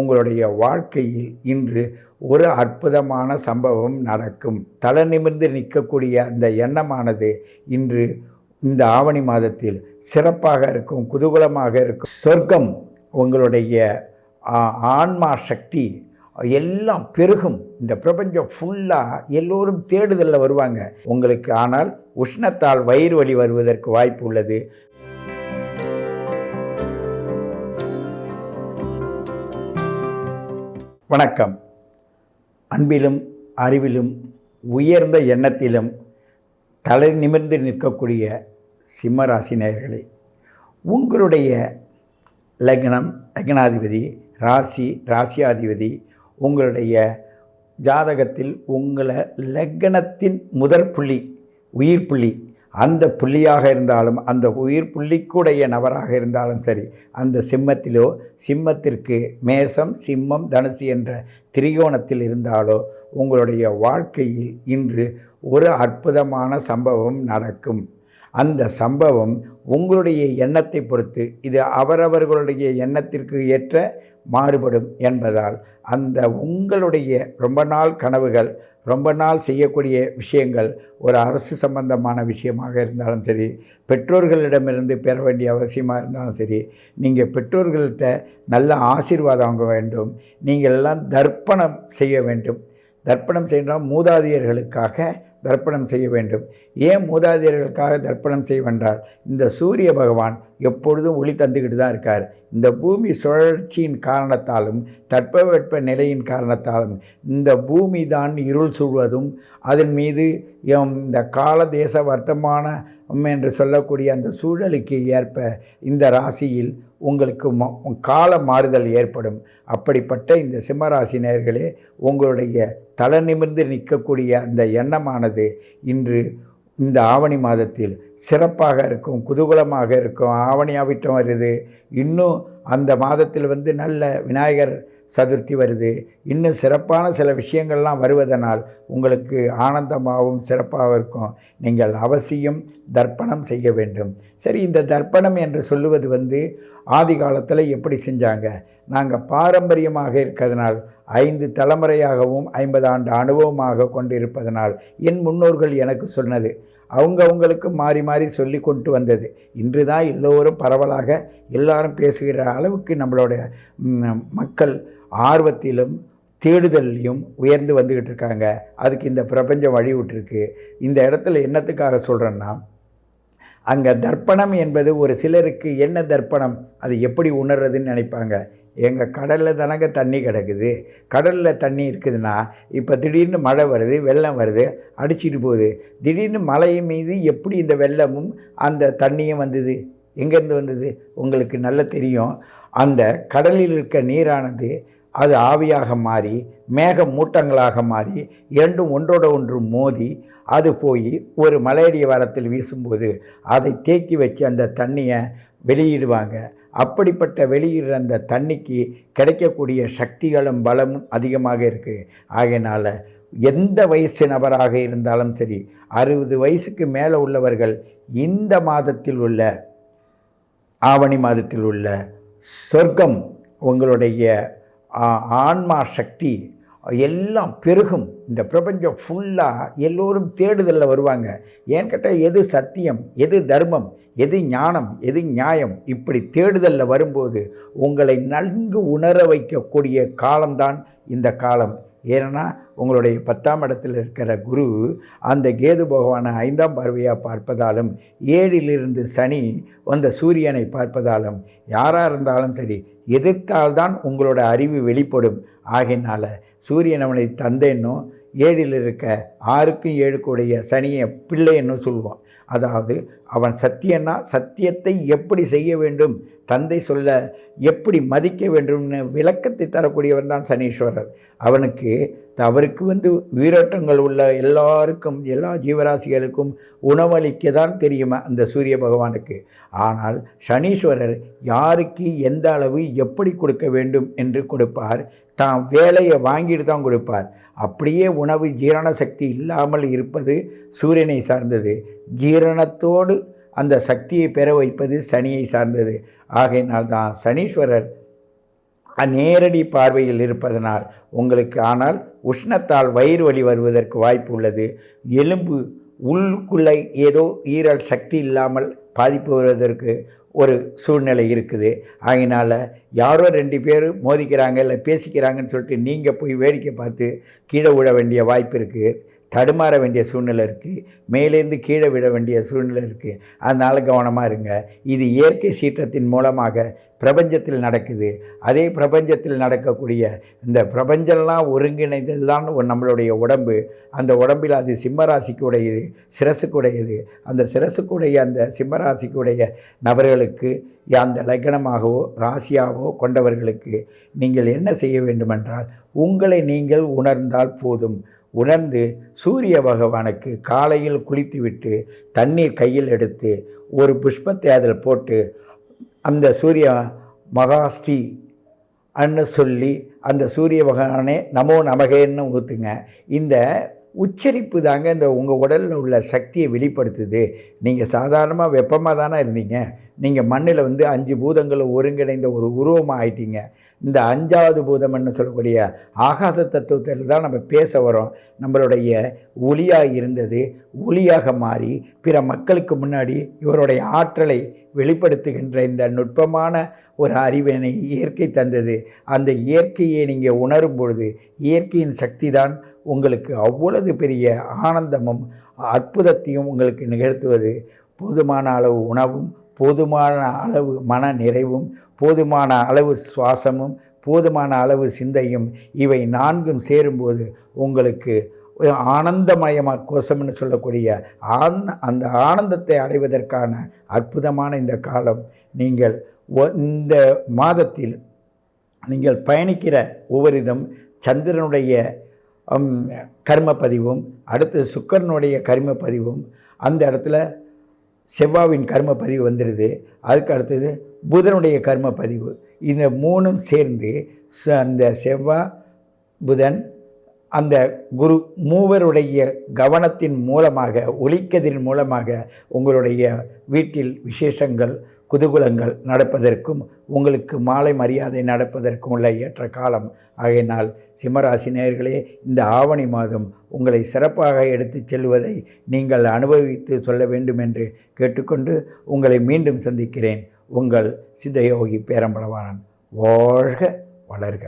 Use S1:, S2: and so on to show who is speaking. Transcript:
S1: உங்களுடைய வாழ்க்கையில் இன்று ஒரு அற்புதமான சம்பவம் நடக்கும். தலை நிமிர்ந்து நிற்கக்கூடிய அந்த எண்ணமானது இன்று இந்த ஆவணி மாதத்தில் சிறப்பாக இருக்கும் குதூகலமாக இருக்கும். சொர்க்கம் உங்களுடைய ஆன்மா சக்தி எல்லாம் பெருகும். இந்த பிரபஞ்சம் ஃபுல்லாக எல்லோரும் தேடுதலில் வருவாங்க. உங்களுக்கு ஆனால் உஷ்ணத்தால் வயிறு வலி வருவதற்கு வாய்ப்பு உள்ளது. வணக்கம். அன்பிலும் அறிவிலும் உயர்ந்த எண்ணத்திலும் தலை நிமிர்ந்து நிற்கக்கூடிய சிம்மராசி நேயர்களே உங்களுடைய லக்னம் லக்னாதிபதி ராசி ராசியாதிபதி உங்களுடைய ஜாதகத்தில் உங்களை லக்னத்தின் முதற் புள்ளி உயிர் புள்ளி அந்த புள்ளியாக இருந்தாலும் அந்த உயிர் புள்ளிக்குடைய நபராக இருந்தாலும் சரி அந்த சிம்மத்திலோ சிம்மத்திற்கு மேசம் சிம்மம் தனுசு என்ற திரிகோணத்தில் இருந்தாலோ உங்களுடைய வாழ்க்கையில் இன்று ஒரு அற்புதமான சம்பவம் நடக்கும். அந்த சம்பவம் உங்களுடைய எண்ணத்தை பொறுத்து இது அவரவர்களுடைய எண்ணத்திற்கு ஏற்ற மாறுபடும் என்பதால் அந்த உங்களுடைய ரொம்ப நாள் கனவுகள் ரொம்ப நாள் செய்யக்கூடிய விஷயங்கள் ஒரு அரசு சம்பந்தமான விஷயமாக இருந்தாலும் சரி பெற்றோர்களிடமிருந்து பெற வேண்டிய அவசியமாக இருந்தாலும் சரி நீங்கள் பெற்றோர்கள்ட்ட நல்ல ஆசீர்வாதம் வாங்க வேண்டும். நீங்கள் எல்லாம் தர்ப்பணம் செய்ய வேண்டும். தர்ப்பணம் செய்யணும் மூதாதையர்களுக்காக தர்ப்பணம் செய்ய வேண்டும். ஏன் மூதாதையர்களுக்காக தர்ப்பணம் செய்வென்றால் இந்த சூரிய பகவான் எப்பொழுதும் ஒளி தந்துக்கிட்டு தான் இருக்கார். இந்த பூமி சுழற்சியின் காரணத்தாலும் தட்பவெட்ப நிலையின் காரணத்தாலும் இந்த பூமி தான் இருள் சூழ்வதும் அதன் மீது எம் இந்த கால தேச வர்த்தமானம் என்று சொல்லக்கூடிய அந்த சூழலுக்கு ஏற்ப இந்த ராசியில் உங்களுக்கு கால மாறுதல் ஏற்படும். அப்படிப்பட்ட இந்த சிம்மராசி நேர்களே உங்களுடைய தலை நிமிர்ந்து நிற்கக்கூடிய அந்த எண்ணமானது இன்று இந்த ஆவணி மாதத்தில் சிறப்பாக இருக்கும் குதூகலமாக இருக்கும் ஆவணி ஆவிட்டம் வருது. இன்னும் அந்த மாதத்தில் வந்து நல்ல விநாயகர் சதுர்த்தி வருது. இன்னும் சிறப்பான சில விஷயங்கள்லாம் வருவதனால் உங்களுக்கு ஆனந்தமாகவும் சிறப்பாக இருக்கும். நீங்கள் அவசியம் தர்ப்பணம் செய்ய வேண்டும். சரி இந்த தர்ப்பணம் என்று சொல்லுவது வந்து ஆதி காலத்தில் எப்படி செஞ்சாங்க? நாங்கள் பாரம்பரியமாக இருக்கிறதுனால் ஐந்து தலைமுறையாகவும் ஐம்பது ஆண்டு அனுபவமாக கொண்டிருப்பதனால் என் முன்னோர்கள் எனக்கு சொன்னது. அவங்கவுங்களுக்கு மாறி மாறி சொல்லி கொண்டு வந்தது. இன்று தான் எல்லோரும் பரவலாக எல்லாரும் பேசுகிற அளவுக்கு நம்மளோட மக்கள் ஆர்வத்திலும் தேடுதல்லையும் உயர்ந்து வந்துக்கிட்டு இருக்காங்க. அதுக்கு இந்த பிரபஞ்சம் வழிவிட்டுருக்கு இந்த இடத்துல என்னத்துக்காக சொல்கிறேன்னா அங்கே தர்ப்பணம் என்பது ஒரு சிலருக்கு என்ன தர்ப்பணம்? அது எப்படி உணர்றதுன்னு நினைப்பாங்க. எங்கள் கடலில் தானங்க தண்ணி கிடக்குது. கடலில் தண்ணி இருக்குதுன்னா இப்போ திடீர்னு மழை வருது வெள்ளம் வருது அடிச்சிட்டு போகுது. திடீர்னு மலை மீது எப்படி இந்த வெள்ளமும் அந்த தண்ணியும் வந்தது? எங்கேருந்து வந்தது? உங்களுக்கு நல்லா தெரியும். அந்த கடலில் இருக்க நீரானது அது ஆவியாக மாறி மேக மூட்டங்களாக மாறி இரண்டும் ஒன்றோட ஒன்று மோதி அது போய் ஒரு மலையடி வாரத்தில் வீசும்போது அதை தேக்கி வச்சு அந்த தண்ணியை வெளியிடுவாங்க. அப்படிப்பட்ட வெளியிடுற அந்த தண்ணிக்கு கிடைக்கக்கூடிய சக்திகளும் பலமும் அதிகமாக இருக்குது ஆகையினால் எந்த வயசு நபராக இருந்தாலும் சரி அறுபது வயசுக்கு மேலே உள்ளவர்கள் இந்த மாதத்தில் உள்ள ஆவணி மாதத்தில் உள்ள சொர்க்கம் உங்களுடைய ஆன்மா சக்தி எல்லாம் பெருகும். இந்த பிரபஞ்சம் ஃபுல்லாக எல்லோரும் தேடுதலில் வருவாங்க. ஏன்னு கேட்டால் எது சத்தியம் எது தர்மம் எது ஞானம் எது நியாயம்? இப்படி தேடுதலில் வரும்போது உங்களை நன்கு உணர வைக்கக்கூடிய காலம்தான் இந்த காலம். ஏன்னா உங்களுடைய பத்தாம் இடத்தில் இருக்கிற குரு அந்த கேது பகவானை ஐந்தாம் பார்வையாக பார்ப்பதாலும் ஏழிலிருந்து சனி வந்த சூரியனை பார்ப்பதாலும் யாராக இருந்தாலும் சரி எதிர்த்தால்தான் உங்களோட அறிவு வெளிப்படும். ஆகையினால் சூரியன் அவனை தந்தேன்னும் ஏழில் இருக்க ஆறுக்கும் ஏழுக்குடைய சனியை பிள்ளைன்னு சொல்லுவான் அதாவது அவன் சத்தியன்னா சத்தியத்தை எப்படி செய்ய வேண்டும் தந்தை சொல்ல எப்படி மதிக்க வேண்டும்னு விளக்கத்தை தரக்கூடியவன் தான் சனீஸ்வரர். அவனுக்கு அவருக்கு வந்து உயிரோட்டங்கள் உள்ள எல்லாருக்கும் எல்லா ஜீவராசிகளுக்கும் உணவளிக்க தான் தெரியுமா அந்த சூரிய பகவானுக்கு? ஆனால் சனீஸ்வரர் யாருக்கு எந்த அளவு எப்படி கொடுக்க வேண்டும் என்று கொடுப்பார்? தான் வேலையை வாங்கிட்டு தான் கொடுப்பார். அப்படியே உணவு ஜீரண சக்தி இல்லாமல் இருப்பது சூரியனை சார்ந்தது. ஜீரணத்தோடு அந்த சக்தியை பெற வைப்பது சனியை சார்ந்தது. ஆகையினால் தான் சனீஸ்வரர் நேரடி பார்வையில் இருப்பதனால் உங்களுக்கு ஆனால் உஷ்ணத்தால் வயிறு வலி வருவதற்கு வாய்ப்பு உள்ளது. எலும்பு உள்ளுக்குள்ளே ஏதோ ஈரல் சக்தி இல்லாமல் பாதிப்பு வருவதற்கு ஒரு சூழ்நிலை இருக்குது. அதனால் யாரோ ரெண்டு பேர் மோதிக்கிறாங்க இல்லை பேசிக்கிறாங்கன்னு சொல்லிட்டு நீங்கள் போய் வேடிக்கை பார்த்து கீழே விழ வேண்டிய வாய்ப்பு இருக்குது தடுமாற வேண்டிய சூழ்நிலை இருக்குது மேலேருந்து கீழே விட வேண்டிய சூழ்நிலை இருக்குது அதனால் கவனமாக இருங்க. இது இயற்கை சீற்றத்தின் மூலமாக பிரபஞ்சத்தில் நடக்குது. அதே பிரபஞ்சத்தில் நடக்கக்கூடிய இந்த பிரபஞ்சம்லாம் ஒருங்கிணைந்தது தான் நம்மளுடைய உடம்பு. அந்த உடம்பில் அது சிம்மராசிக்குடையது சிரசுக்குடையது. அந்த சிரசுக்குடைய அந்த சிம்மராசிக்குடைய நபர்களுக்கு அந்த லக்னமாகவோ ராசியாகவோ கொண்டவர்களுக்கு நீங்கள் என்ன செய்ய வேண்டுமென்றால் உங்களை நீங்கள் உணர்ந்தால் போதும். உணர்ந்து சூரிய பகவானுக்கு காலையில் குளித்துவிட்டு தண்ணீர் கையில் எடுத்து ஒரு புஷ்பத்தை அதில் போட்டு அந்த சூரிய மகாஸ்ரீ அன்னு சொல்லி அந்த சூரிய பகவானே நமோ நமகேன்னு ஊற்றுங்க இந்த உச்சரிப்பு தாங்க இந்த உங்கள் உடலில் உள்ள சக்தியை வெளிப்படுத்துது. நீங்கள் சாதாரணமாக வெப்பமாக தானே இருந்தீங்க. நீங்கள் மண்ணில் வந்து அஞ்சு பூதங்களும் ஒருங்கிணைந்த ஒரு உருவமாக ஆயிட்டீங்க. இந்த அஞ்சாவது பூதம்னு சொல்லக்கூடிய ஆகாச தத்துவத்தில் தான் நம்ம பேச வரோம். நம்மளுடைய ஒளியாக இருந்தது ஒளியாக மாறி பிற மக்களுக்கு முன்னாடி இவருடைய ஆற்றலை வெளிப்படுத்துகின்ற இந்த நுட்பமான ஒரு அறிவினை இயற்கை தந்தது. அந்த இயற்கையை நீங்கள் உணரும் பொழுது இயற்கையின் சக்தி தான் உங்களுக்கு அவ்வளவு பெரிய ஆனந்தமும் அற்புதத்தையும் உங்களுக்கு நிகழ்த்துவது. போதுமான அளவு உணவும் போதுமான அளவு மன நிறைவும் போதுமான அளவு சுவாசமும் போதுமான அளவு சிந்தையும் இவை நான்கும் சேரும்போது உங்களுக்கு ஆனந்தமயமாக கோஷம்னு சொல்லக்கூடிய ஆன் அந்த ஆனந்தத்தை அடைவதற்கான அற்புதமான இந்த காலம். நீங்கள் இந்த மாதத்தில் நீங்கள் பயணிக்கிற ஒவ்வொருதும் சந்திரனுடைய கர்ம பதிவும் அடுத்து சுக்கரனுடைய கர்ம பதிவும் அந்த இடத்துல செவ்வாவின் கர்ம பதிவு வந்துடுது. அதுக்கு அடுத்தது புதனுடைய கர்ம பதிவு இந்த மூணும் சேர்ந்து அந்த செவ்வாய் புதன் அந்த குரு மூவருடைய கவனத்தின் மூலமாக ஒலிக்கதின் மூலமாக உங்களுடைய வீட்டில் விசேஷங்கள் குதூகுலங்கள் நடப்பதற்கும் உங்களுக்கு மாலை மரியாதை நடப்பதற்கும் உள்ள ஏற்ற காலம். ஆகையினால் சிம்மராசி நேர்களே இந்த ஆவணி மாதம் உங்களை சிறப்பாக எடுத்துச் செல்வதை நீங்கள் அனுபவித்து சொல்ல வேண்டும் என்று கேட்டுக்கொண்டு உங்களை மீண்டும் சந்திக்கிறேன். உங்கள் சித்தயோகி பேரம்பளவானன் வாழ்க வளர்க.